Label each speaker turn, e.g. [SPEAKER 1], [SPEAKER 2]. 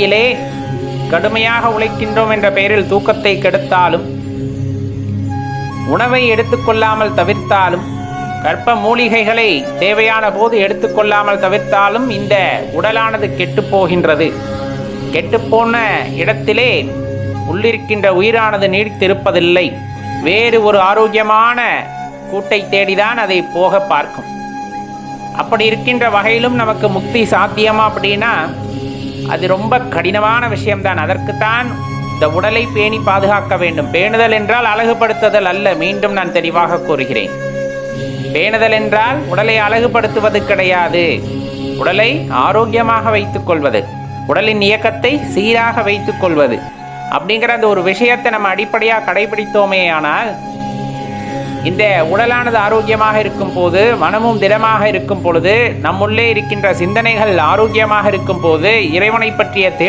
[SPEAKER 1] இலே கடுமையாக உழைக்கின்றோம் என்ற பெயரில் தூக்கத்தை கெடுத்தாலும் உணவை எடுத்துக்கொள்ளாமல் தவிர்த்தாலும் கற்ப மூலிகைகளை தேவையான போது எடுத்துக்கொள்ளாமல் தவிர்த்தாலும் இந்த உடலானது கெட்டுப் போகின்றது. கெட்டுப்போன இடத்திலே உள்ளிருக்கின்ற உயிரானது நீடித்திருப்பதில்லை. வேறு ஒரு ஆரோக்கியமான கூட்டை தேடிதான் அதை போக பார்க்கும். அப்படி இருக்கின்ற வகையிலும் நமக்கு முக்தி சாத்தியமா அப்படின்னா அது ரொம்ப கடினமான விஷயம்தான். அதற்குத்தான் இந்த உடலை பேணி பாதுகாக்க வேண்டும். பேணுதல் என்றால் அழகுபடுத்துதல் அல்ல. மீண்டும் நான் தெளிவாக கூறுகிறேன். பேணுதல் என்றால் உடலை அழகுபடுத்துவது கிடையாது. உடலை ஆரோக்கியமாக வைத்துக் கொள்வது. உடலின் இயக்கத்தை சீராக வைத்துக் கொள்வது. அப்படிங்கிற அந்த ஒரு விஷயத்தை நம்ம அடிப்படையாக கடைபிடித்தோமே ஆனால் இந்த உடலானது ஆரோக்கியமாக இருக்கும் போது மனமும் திடமாக இருக்கும் பொழுது நம்முள்ளே இருக்கின்ற சிந்தனைகள் ஆரோக்கியமாக இருக்கும் போது இறைவனை பற்றிய தேடல்